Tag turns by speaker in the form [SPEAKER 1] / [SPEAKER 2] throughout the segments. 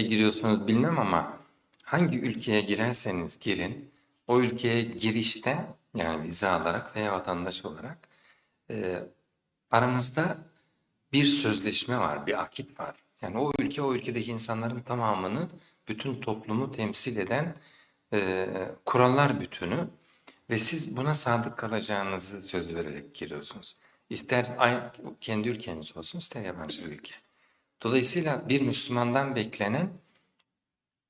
[SPEAKER 1] giriyorsunuz bilmem ama hangi ülkeye girerseniz girin, o ülkeye girişte yani vize alarak veya vatandaş olarak e, aranızda bir sözleşme var, bir akit var. Yani o ülke o ülkedeki insanların tamamını, bütün toplumu temsil eden e, kurallar bütünü ve siz buna sadık kalacağınızı söz vererek giriyorsunuz. İster kendi ülkeniz olsun, ister yabancı ülke. Dolayısıyla bir Müslümandan beklenen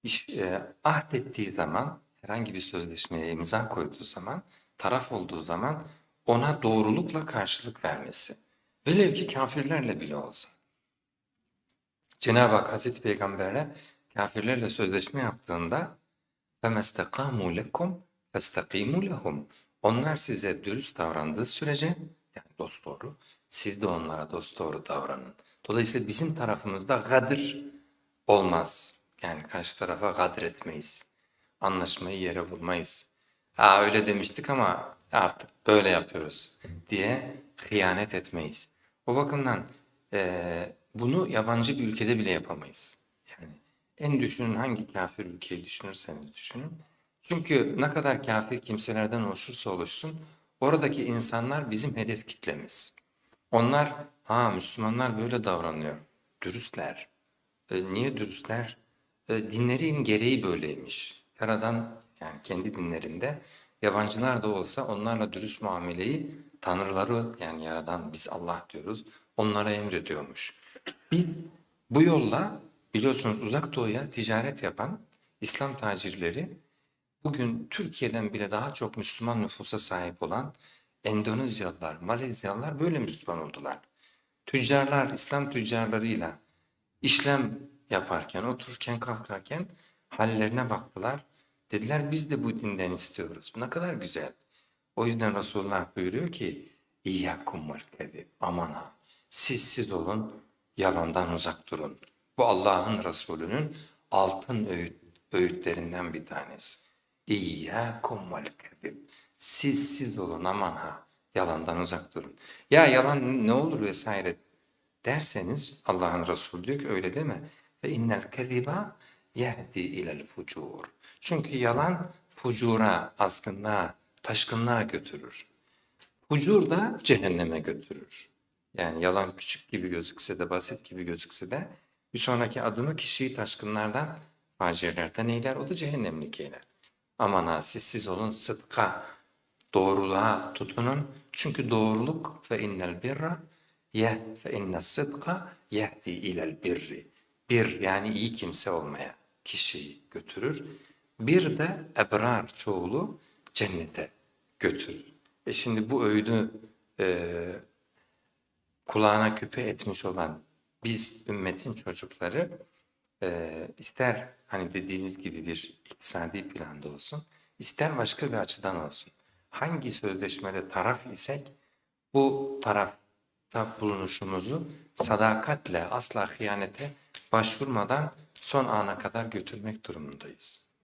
[SPEAKER 1] iş, e, ahdettiği zaman, herhangi bir sözleşmeye imza koyduğu zaman, taraf olduğu zaman ona doğrulukla karşılık vermesi. Velev ki kafirlerle bile olsa. Cenab-ı Hak Hazreti Peygamber'e kafirlerle sözleşme yaptığında فَمَسْتَقَامُوا لَكُمْ فَاسْتَقِيمُوا لَهُمْ Onlar size dürüst davrandığı sürece, yani dosdoğru, siz de onlara dosdoğru davranın. Dolayısıyla bizim tarafımızda gadır olmaz. Yani karşı tarafa gadır etmeyiz. Anlaşmayı yere vurmayız. Aa öyle demiştik ama artık böyle yapıyoruz diye hıyanet etmeyiz. O bakımdan eee, bunu yabancı bir ülkede bile yapamayız. Yani en düşünün hangi kafir ülkeyi düşünürseniz düşünün. Çünkü ne kadar kafir kimselerden oluşursa oluşsun oradaki insanlar bizim hedef kitlemiz. Onlar ha Müslümanlar böyle davranıyor. Dürüstler. E, niye dürüstler? E, dinlerin gereği böyleymiş. Yaradan yani kendi dinlerinde yabancılar da olsa onlarla dürüst muameleyi tanrıları yani yaradan biz Allah diyoruz onlara emrediyormuş. Biz bu yolla biliyorsunuz uzak doğuya ticaret yapan İslam tacirleri bugün Türkiye'den bile daha çok Müslüman nüfusa sahip olan Endonezyalılar, Malezyalılar böyle Müslüman oldular. Tüccarlar, İslam tüccarlarıyla işlem yaparken, otururken, kalkarken hallerine baktılar. Dediler biz de bu dinden istiyoruz. Ne kadar güzel. O yüzden Resulullah buyuruyor ki İyyâkum vel kezib. Aman ha. Siz siz olun, yalandan uzak durun. Bu Allah'ın Resulü'nün altın öğüt, öğütlerinden bir tanesi. İyyâkum vel kezib. Siz siz olun aman ha. Yalandan uzak durun. Ya yalan ne olur vesaire derseniz Allah'ın Resulü diyor ki öyle deme. Ve innel keziba yehdi ilel fucur. Çünkü yalan fucura, azgınlığa, taşkınlığa götürür. Fucur da cehenneme götürür. Yani yalan küçük gibi gözükse de, basit gibi gözükse de bir sonraki adımı kişiyi taşkınlardan, facirlerden eyler, o da cehennemlik eyler. Aman ha siz siz olun sıdka, doğruluğa tutunun. Çünkü doğruluk ve innel birra ye fe inne sıdka yehdi ilel birri. Bir yani iyi kimse olmaya kişiyi götürür. Bir de ebrar çoğulu cennete götürür. E şimdi bu öğüdü e, kulağına küpe etmiş olan biz ümmetin çocukları e, ister hani dediğiniz gibi bir iktisadi planda olsun, ister başka bir açıdan olsun. Hangi sözleşmede taraf isek bu tarafta bulunuşumuzu sadakatle asla hıyanete başvurmadan son ana kadar götürmek durumundayız.